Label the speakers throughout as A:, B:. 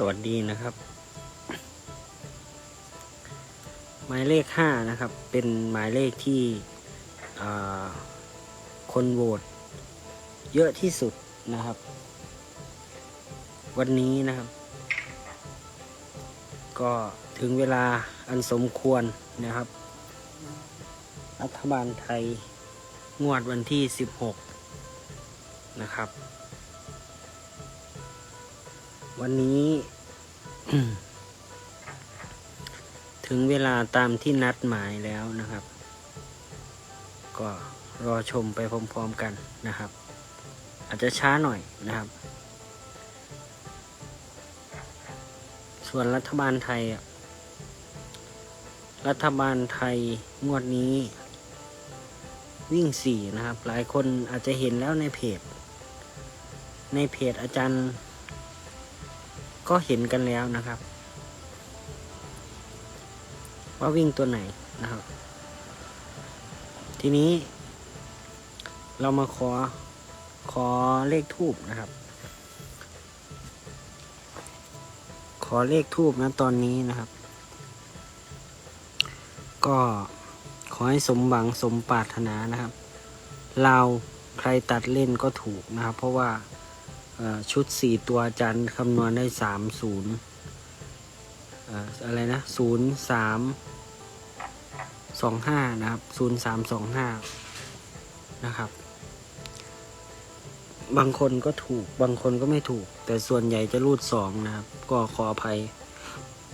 A: สวัสดีนะครับ หมายเลขห้านะครับ เป็นหมายเลขที่คนโหวตเยอะที่สุดนะครับ วันนี้นะครับ ก็ถึงเวลาอันสมควรนะครับ รัฐบาลไทยงวดวันที่ 16 นะครับ วันนี้ ถึงเวลาตามที่นัดหมายแล้วนะครับ ก็รอชมไปพร้อมๆกันนะครับ อาจจะช้าหน่อยนะครับ ส่วนรัฐบาลไทย รัฐบาลไทยงวดนี้ วิ่งสี่นะครับ หลายคนอาจจะเห็นแล้วในเพจ ในเพจอาจารย์ ก็เห็นกันแล้วนะครับ ว่าวิ่งตัวไหนนะครับ ทีนี้ เรามาขอขอเลขทูบนะครับ ขอเลขทูบนะตอนนี้นะครับ ก็ขอให้สมหวังสมปรารถนานะครับ เราใครตัดเล่นก็ถูกนะครับ เพราะว่า ชุดสี่ตัวอาจารย์คำนวณได้สามศูนย์อะไรนะศูนย์สามสองห้านะครับศูนย์สามสองห้านะครับ บางคนก็ถูกบางคนก็ไม่ถูก แต่ส่วนใหญ่จะรูดสองนะครับ ก็ขออภัย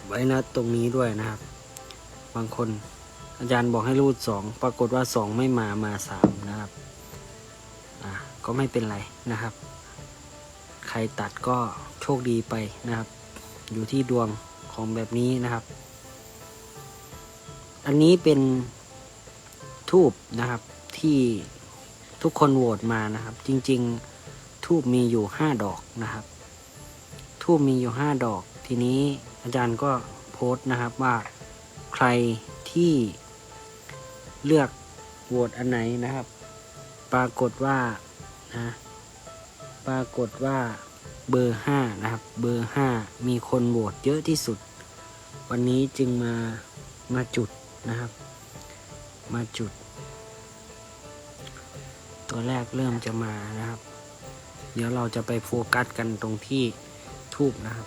A: ไว้นะตรงนี้ด้วยนะครับ บางคนอาจารย์บอกให้รูดสองปรากฏว่าสองไม่มามาสามนะครับ อ่าก็ไม่เป็นไรนะครับ รตัดก็โชคดีไปนะครับ อยู่ที่ดวงของแบบนี้นะครับ อันนี้เป็นทูบนะครับที่ทุกคนโหวตมานะครับ จริง ๆทูบมีอยู่ห้าดอกนะครับทูบมีอยู่ห้าดอก ทีนี้อาจารย์ก็โพสต์นะครับว่าใครที่เลือกโหวตอันไหนนะครับ ปรากฏว่านะ ปรากฏว่าเบอร์ห้านะครับ เบอร์ห้ามีคนโหวตเยอะที่สุด วันนี้จึงมามาจุดนะครับ มาจุด ตัวแรกเริ่มจะมานะครับ เดี๋ยวเราจะไปโฟกัสกันตรงที่ทูบนะครับ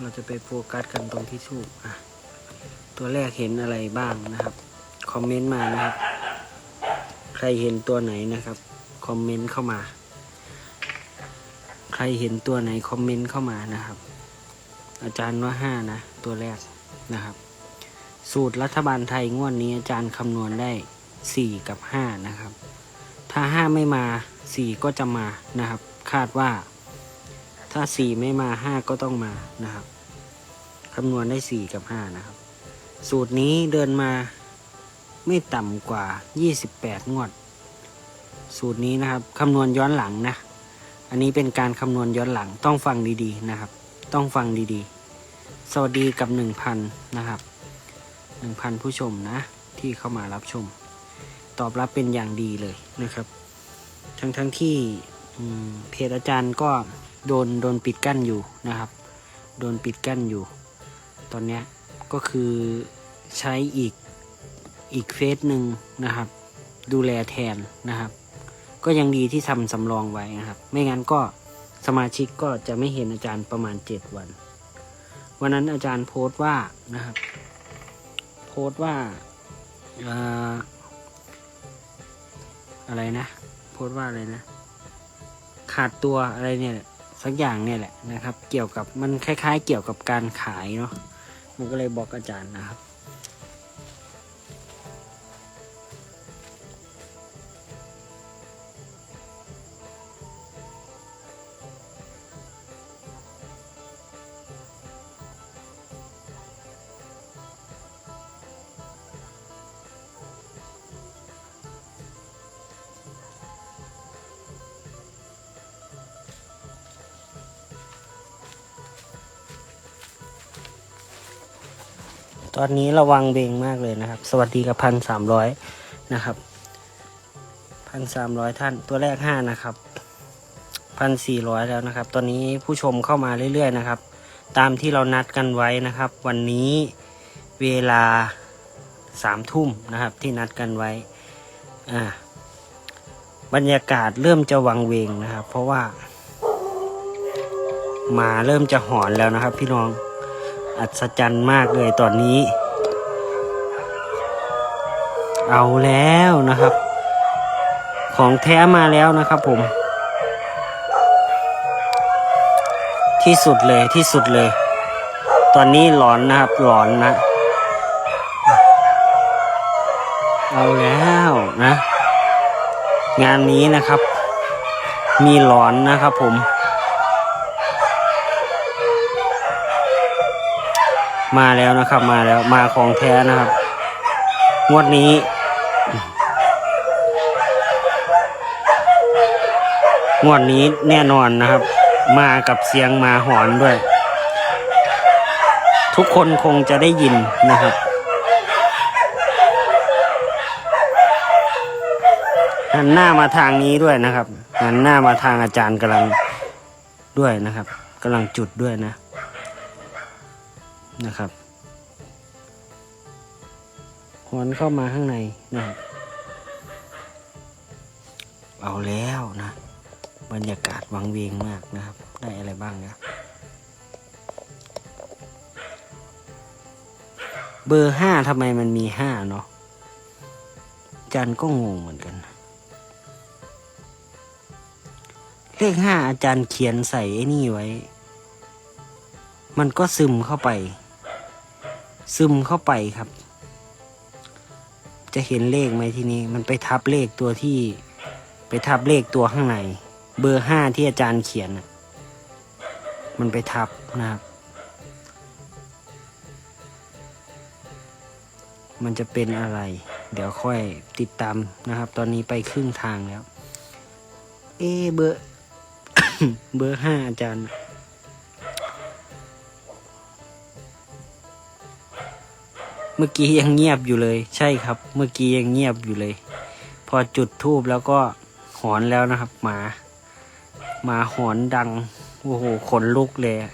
A: เราจะไปโฟกัสกันตรงที่ทูบอะ ตัวแรกเห็นอะไรบ้างนะครับ คอมเมนต์มานะครับ รเห็นตัวไหนนะครับ คอมเมนต์เข้ามา ใครเห็นตัวไหนคอมเมนต์เข้ามานะครับ อาจารย์ว่าห้านะ ตัวแรกนะครับ สูตรรัฐบาลไทยงวดนี้อาจารย์คำนวณได้สี่กับห้านะครับ ถ้าห้าไม่มาสี่ก็จะมานะครับ คาดว่า ถ้าสี่ไม่มาห้าก็ต้องมานะครับคำนวณได้สี่กับห้านะครับ สูตรนี้เดินมา ไม่ต่ำกว่า 28 งวด สูตรนี้นะครับคำนวณย้อนหลังนะ อันนี้เป็นการคำนวณย้อนหลังต้องฟังดีๆนะครับ ต้องฟังดีๆ สวัสดีกับ 1,000 นะครับ 1,000 ผู้ชมนะ ที่เข้ามารับชม ตอบรับเป็นอย่างดีเลยนะครับ ทั้งๆทที่เพจอาจารย์ก็โดนโดนปิดกั้นอยู่นะครับ โดนปิดกั้นอยู่ ตอนนี้ก็คือใช้อีก อีกเฟสหนึ่งนะครับ ดูแลแทนนะครับ ก็ยังดีที่ทำสำรองไว้นะครับ ไม่งั้นก็สมาชิกก็จะไม่เห็นอาจารย์ประมาณ7วัน วันนั้นอาจารย์โพสต์ว่านะครับ โพสต์ว่าอะไรนะ โพสต์ว่าอะไรนะ ขาดตัวอะไรเนี่ยสักอย่างเนี่ยแหละนะครับ เกี่ยวกับมันคล้าย ๆ เกี่ยวกับการขายเนาะมันก็เลยบอกอาจารย์นะครับ อนนี้ระวังเบงมากเลยนะครับ สวัสดีกับพันสามร้อยนะครับพันสามร้อยท่านตัวแรกห้านะครับพันสี่ร้อยแล้วนะครับ ตอนนี้ผู้ชมเข้ามาเรื่อยๆนะครับ ตามที่เรานัดกันไว้นะครับ วันนี้เวลาสามทุ่มนะครับ ที่นัดกันไว้อ่าบรรยากาศเริ่มจะวังเวงนะครับ เพราะว่าหมาเริ่มจะหอนแล้วนะครับ พี่น้อง อัศจรรย์มากเลยตอนนี้ เอาแล้วนะครับ ของแท้มาแล้วนะครับผม ที่สุดเลยที่สุดเลย ตอนนี้หลอนนะครับหลอนนะ เอาแล้วนะ งานนี้นะครับ มีหลอนนะครับผม มาแล้วนะครับ มาแล้วมาของแท้นะครับ งวดนี้ งวดนี้แน่นอนนะครับ มากับเสียงมาหอนด้วย ทุกคนคงจะได้ยินนะครับหันหน้ามาทางนี้ด้วยนะครับหันหน้ามาทางอาจารย์กำลังด้วยนะครับกำลังจุดด้วยนะ นะครับหอนเข้ามาข้างในนะครับเอาแล้วนะ บรรยากาศวังเวงมากนะครับ ได้อะไรบ้างนะเบอร์ห้าทำไมมันมีห้าเนาะอาจารย์ก็งงเหมือนกัน เลขห้าอาจารย์เขียนใส่ไอ้นี่ไว้ มันก็ซึมเข้าไป ซึมเข้าไปครับ จะเห็นเลขไหมทีนี้ มันไปทับเลขตัวที่ ไปทับเลขตัวข้างใน เบอร์ห้าที่อาจารย์เขียนมันไปทับนะครับ มันจะเป็นอะไร เดี๋ยวค่อยติดตามนะครับ ตอนนี้ไปครึ่งทางแล้ว เอเบอร์ เบอร์ห้าอาจารย์ มื่อกี้ยังเงียบอยู่เลย ใช่ครับ เมื่อกี้ยังเงียบอยู่เลย พอจุดทูบแล้วก็หอนแล้วนะครับ หมาหมาหอนดังโอ้โหขนลุกเลยอะ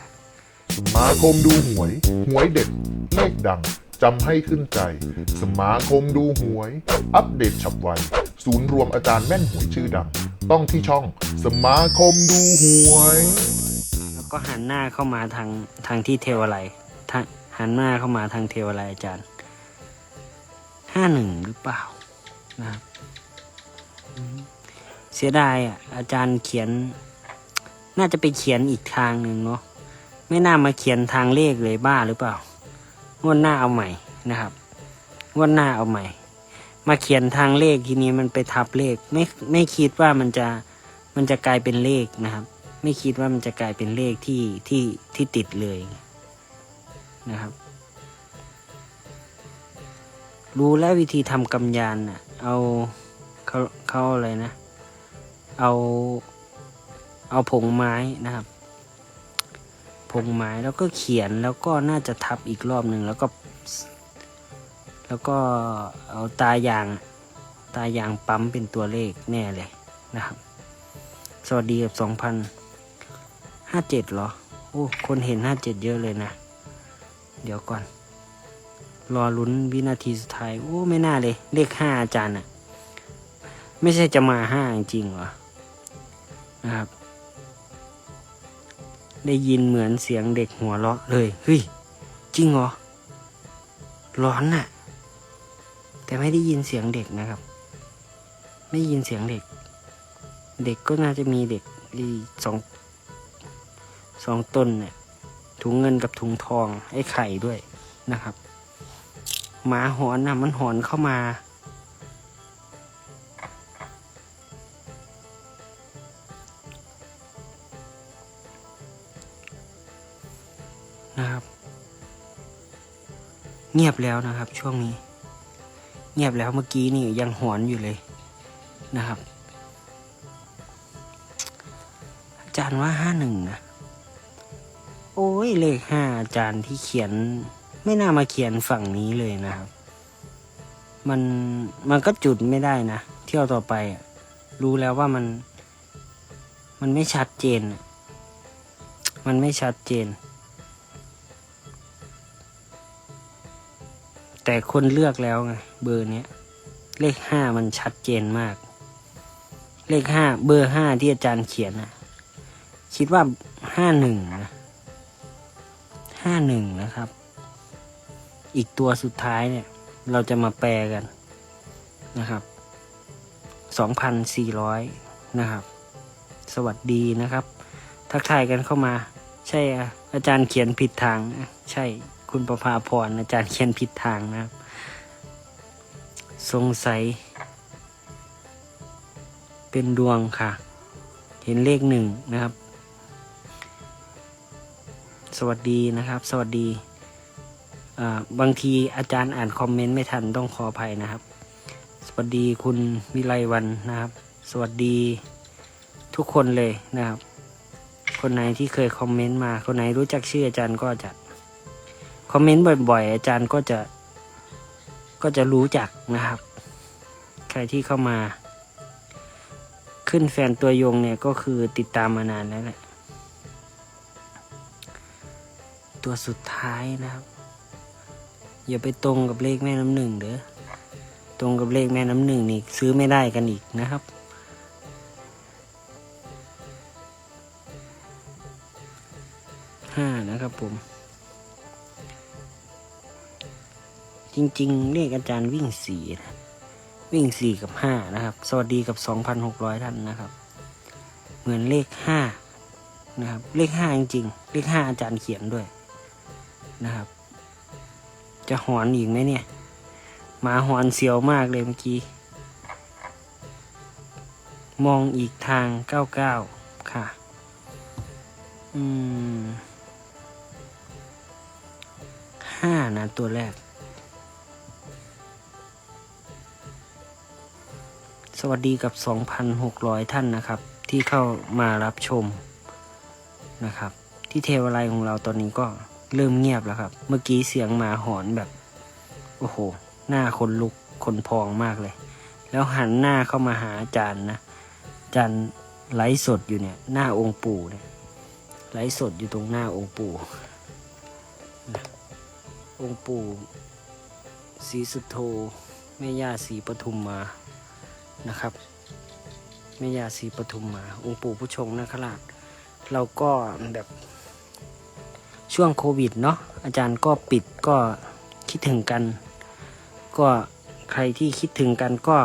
B: สมาคมดูหวย หวยเด็ดเลขดังจำให้ขึ้นใจ สมาคมดูหวย อัปเดตฉับไว ศูนย์รวมอาจารย์แม่นหวยชื่อดัง ต้องที่ช่องสมาคมดูหวย
A: แล้วก็หันหน้าเข้ามาทางทางที่เทวไลยทางหันหน้าเข้ามาทางเทวไลยอาจารย์ ห้าหนึ่งหรือเปล่านะครับเสียดายอะอาจารย์เขียน น่าจะไปเขียนอีกทางหนึ่งเนาะไม่น่ามาเขียนทางเลขเลยบ้าหรือเปล่างวดหน้าเอาใหม่นะครับงวดหน้าเอาใหม่ มาเขียนทางเลขทีนี้มันไปทับเลขไม่ไม่คิดว่ามันจะมันจะกลายเป็นเลขนะครับ ไม่คิดว่ามันจะกลายเป็นเลขที่ที่ที่ติดเลยนะครับ รู้แล้ววิธีทำกำยานน่ะ เอาเขาเขาอะไรนะ เอาเอาผงไม้นะครับ ผงไม้แล้วก็เขียนแล้วก็น่าจะทับอีกรอบหนึ่งแล้วก็ แล้วก็เอาตายาง ตายางปั๊มเป็นตัวเลขแน่เลยนะครับ สวัสดีกับสองพันห้าเจ็ดเหรอ โอ้ คนเห็นห้าเจ็ดเยอะเลยนะ เดี๋ยวก่อน รอลุ้นวินาทีสุดท้าย โอ้ไม่น่าเลย เลขห้าอาจารย์อะไม่ใช่จะมาห้าจริงเหรอนะครับ ได้ยินเหมือนเสียงเด็กหัวเราะเลยเฮ้ยจริงเหรอร้อนน่ะ แต่ไม่ได้ยินเสียงเด็กนะครับ ไม่ได้ยินเสียงเด็ก เด็กก็น่าจะมีเด็กสองสองต้นเนี่ยถุงเงินกับถุงทองไอ้ไข่ด้วยนะครับ หมาหอนนะมันหอนเข้ามา นะครับ เงียบแล้วนะครับ ช่วงนี้ เงียบแล้วเมื่อกี้นี่ยังหอนอยู่เลยนะครับ อาจารย์ว่าห้าหนึ่งนะ โอ้ยเลขห้าอาจารย์ที่เขียน ไม่น่ามาเขียนฝั่งนี้เลยนะครับ มันมันก็จุดไม่ได้นะ เที่ยวต่อไปรู้แล้วว่ามัน มันไม่ชัดเจน มันไม่ชัดเจน แต่คนเลือกแล้วไงเบอร์เนี้ย เลขห้ามันชัดเจนมาก เลขห้าเบอร์ห้าที่อาจารย์เขียนนะคิดว่าห้าหนึ่งนะห้าหนึ่งนะครับ อีกตัวสุดท้ายเนี่ย เราจะมาแปลกันนะครับสองพันสี่ร้อยนะครับ สวัสดีนะครับ ทักทายกันเข้ามา ใช่อาจารย์เขียนผิดทาง ใช่คุณประภาพรอาจารย์เขียนผิดทางนะครับ สงสัย เป็นดวงค่ะ เห็นเลขหนึ่งนะครับ สวัสดีนะครับ สวัสดี บางทีอาจารย์อ่านคอมเมนต์ไม่ทันต้องขออภัยนะครับ สวัสดีคุณวิไลวันนะครับ สวัสดีทุกคนเลยนะครับ คนไหนที่เคยคอมเมนต์มา คนไหนรู้จักชื่ออาจารย์ก็จะคอมเมนต์บ่อยๆ อาจารย์ก็จะก็จะรู้จักนะครับ ใครที่เข้ามา ขึ้นแฟนตัวยงเนี่ยก็คือติดตามมานานแล้วแหละ ตัวสุดท้ายนะครับ อย่าไปตรงกับเลขแม่น้ำหนึ่งเด้อตรงกับเลขแม่น้ำหนึ่งนี่ซื้อไม่ได้กันอีกนะครับ ห้านะครับผม จริงๆ เลขอาจารย์วิ่งสี่นะวิ่งสี่กับห้านะครับ สวัสดีกับสองพันหกร้อยท่านนะครับ เหมือนเลขห้านะครับ เลขห้าจริงๆ เลขห้าอาจารย์เขียนด้วยนะครับ จะหอนอีกไหมเนี่ยหมาหอนเสียวมากเลยเมื่อกี้ มองอีกทางเก้าเก้าค่ะ อืมห้านะตัวแรก สวัสดีกับ 2,600 ท่านนะครับ ที่เข้ามารับชมนะครับ ที่เทวไลของเราตอนนี้ก็ เริ่มเงียบแล้วครับ เมื่อกี้เสียงหมาหอนแบบ โอ้โห หน้าคนลุกคนพองมากเลย แล้วหันหน้าเข้ามาหาอาจารย์นะอาจารย์ไลฟ์สดอยู่เนี่ย หน้าองค์ปู่เนี่ยไลฟ์สดอยู่ตรงหน้าองค์ปู่ องค์ปู่ศรีสุโธแม่ย่าศรีปทุมมานะครับแม่ย่าศรีปทุมมา องค์ปู่ผู้ชงนาคราชเราก็แบบ ช่วงโควิดเนาะอาจารย์ก็ปิดก็คิดถึงกัน ก็ใครที่คิดถึงกันก็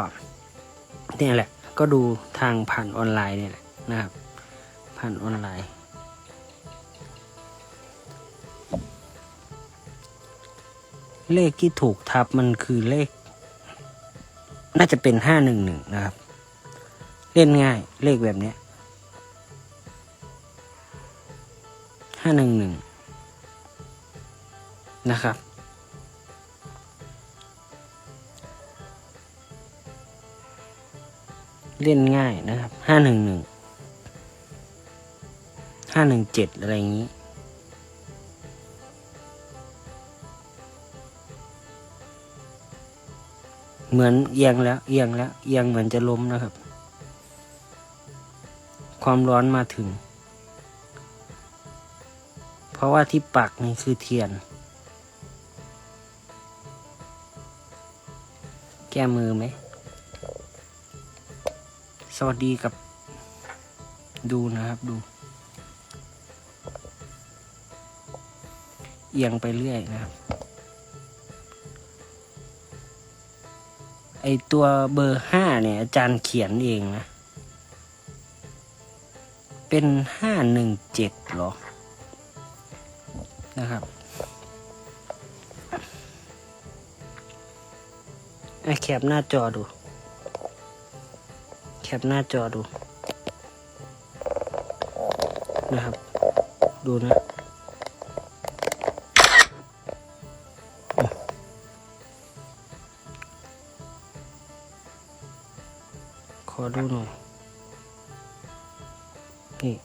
A: เนี่ยแหละ ก็ดูทางผ่านออนไลน์เนี่ยแหละนะครับ ผ่านออนไลน์ เลขที่ถูกทับมันคือเลข น่าจะเป็นห้าหนึ่งหนึ่งนะครับ เล่นง่ายเลขแบบเนี้ยห้าหนึ่งหนึ่ง นะครับ เล่นง่ายนะครับห้าหนึ่งหนึ่งห้าหนึ่งเจ็ดอะไรอย่างนี้เหมือนเอียงแล้วเอียงแล้วเอียงเหมือนจะล้มนะครับ ความร้อนมาถึง เพราะว่าที่ปักนี่คือเทียน แก้มือไหม สวัสดีกับ ดูนะครับดู เอียงไปเรื่อยนะครับ ไอตัวเบอร์ห้าเนี่ย อาจารย์เขียนเองนะ เป็นห้าหนึ่งเจ็ดหรอ นะครับ แคปหน้าจอดู แคปหน้าจอดู นะครับ ดูนะขอดูหน่อย นี่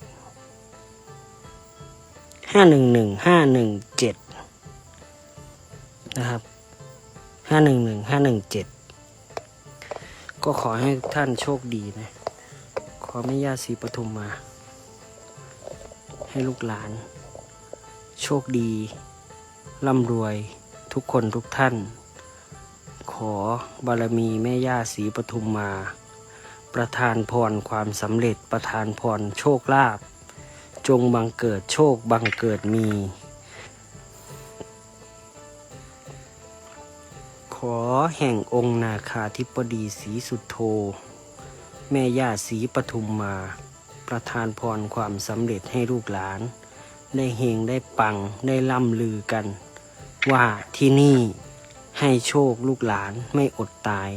A: ห้าหนึ่งหนึ่งห้าหนึ่งเจ็ดนะครับ ห้าหนึ่งหนึ่งห้าหนึ่งเจ็ดก็ขอให้ท่านโชคดีนะ ขอไม่ย่าศรีปทุมมา ให้ลูกหลาน โชคดีร่ำรวยทุกคนทุกท่าน ขอบารมีแม่ย่าศรีปทุมมา ประทานพรความสำเร็จประทานพรโชคลาภจงบังเกิดโชคบังเกิดมี ขอแห่งองค์นาคาธิปดีศรีสุดโธแม่ย่าศรีปทุมมา ประทานพรความสำเร็จให้ลูกหลาน ได้เฮงได้ปัง ได้ล่ำลือกัน ว่าที่นี่ให้โชคลูกหลานไม่อดตาย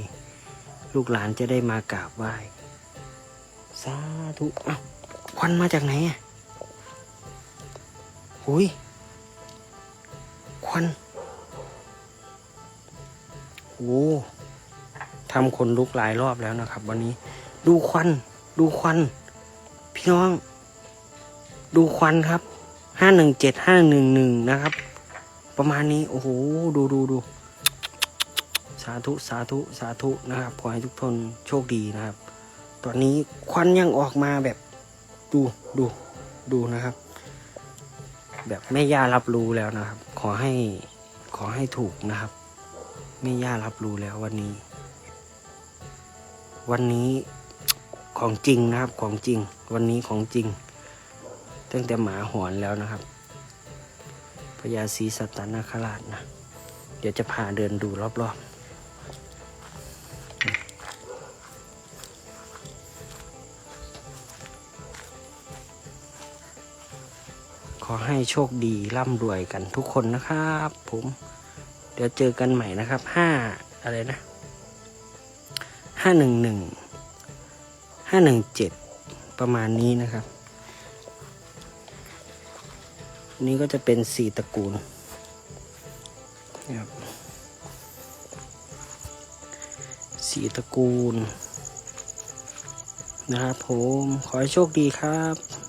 A: ลูกหลานจะได้มากราบไหว้สาธุอ้าวควันมาจากไหนอะหุยควัน โอ้ทำคนลุกหลายรอบแล้วนะครับ วันนี้ ดูควัน ดูควัน พี่น้อง ดูควันครับห้าหนึ่งเจ็ดห้าหนึ่งหนึ่งนะครับ ประมาณนี้โอ้โหดูดูดูสาธุสาธุสาธุนะครับขอให้ทุกคนโชคดีนะครับ ตอนนี้ควันยังออกมาแบบดูดูดูนะครับ แบบแม่ย่ารับรู้แล้วนะครับ ขอให้ขอให้ถูกนะครับ แม่ย่ารับรู้แล้ววันนี้ วันนี้ของจริงนะครับของจริง วันนี้ของจริง ตั้งแต่หมาหอนแล้วนะครับพญาศรีสัตนาคราชนะ เดี๋ยวจะพาเดินดูรอบๆ ขอให้โชคดีร่ำรวยกันทุกคนนะครับผม ดี๋ยวเจอกันใหม่นะครับห้าอะไรนะห้าหนึ่งหนึ่งห้าหนึ่งเจ็ดประมาณนี้นะครับ นี่ก็จะเป็นสี่ตระกูลนะครับสี่ตระกูลนะครับผม ขอให้โชคดีครับ